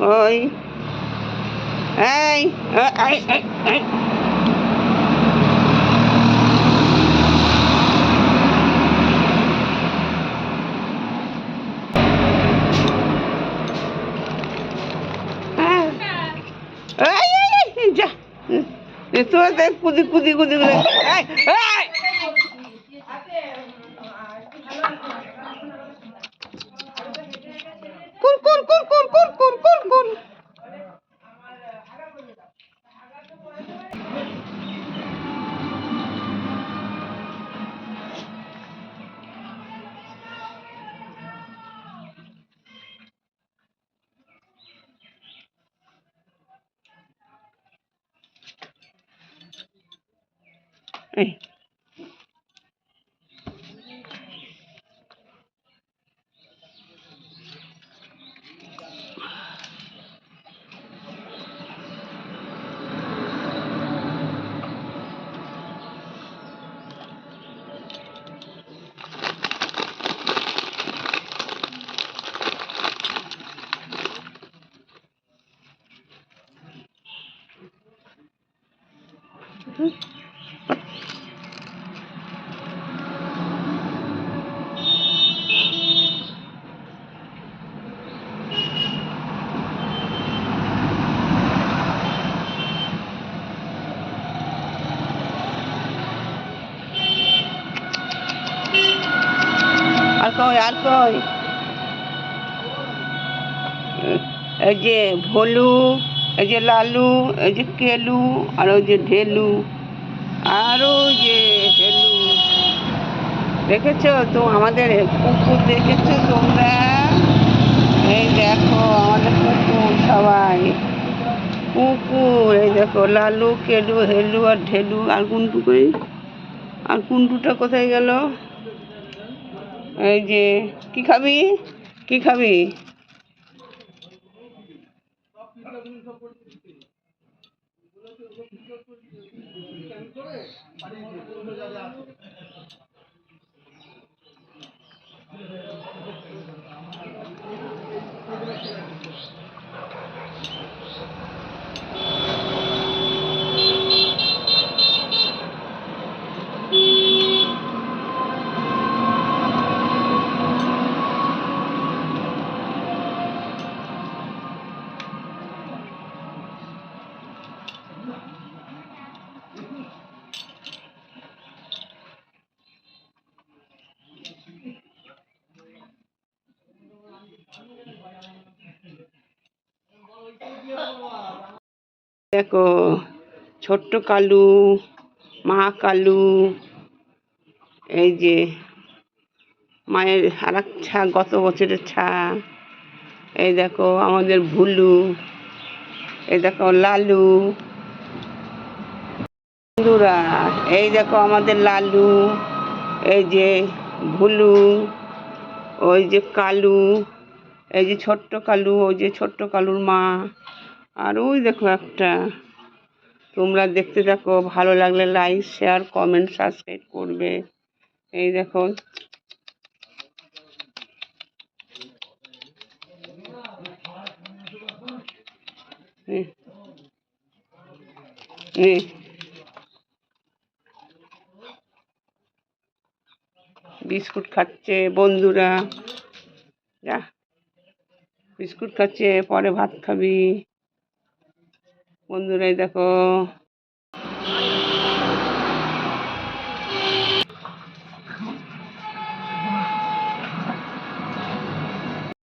Oi. Ai, ai, ai, ai. Ai, ai, ai, já. Estou até cudigo, cudigo, cudigo. Ai, ai. 네. 응? আর কই আর কই? এই যে ভোলু, এই যে লালু, এই যে কেলু, আর ওই যে ঢেলু, আর ওই যে হেলু। দেখেছ তো, আমাদের কুকুর দেখেছ তোমরা? এই দেখো, আমাদের কুকুর সবাই। কুকুর, এই দেখো, লালু, কেলু, হেলু, আর ঢেলু, আর কুন্টু কই? আর কুন্টুটা কোথায় গেল? এই যে কি খাবি? কি খাবি? দেখো, ছোট্ট কালু, মা কালু, এই যে মায়ের আর এক ছা গত বছরের ছা, এই দেখো আমাদের ভুলু, এই দেখো লালু বন্ধুরা এই দেখো আমাদের লালু, এই যে ভুলু, ওই যে কালু, এই যে ছোট্ট কালু, ওই যে ছোট্ট কালুর মা আর ওই দেখো একটা। তোমরা দেখতে থাকো, ভালো লাগলে লাইক শেয়ার কমেন্ট সাবস্ক্রাইব করবে। এই দেখো। বিস্কুট খাচ্ছে বন্ধুরা। যা। বিস্কুট খাচ্ছে, পরে ভাত খাবি। বন্ধুরাই দেখো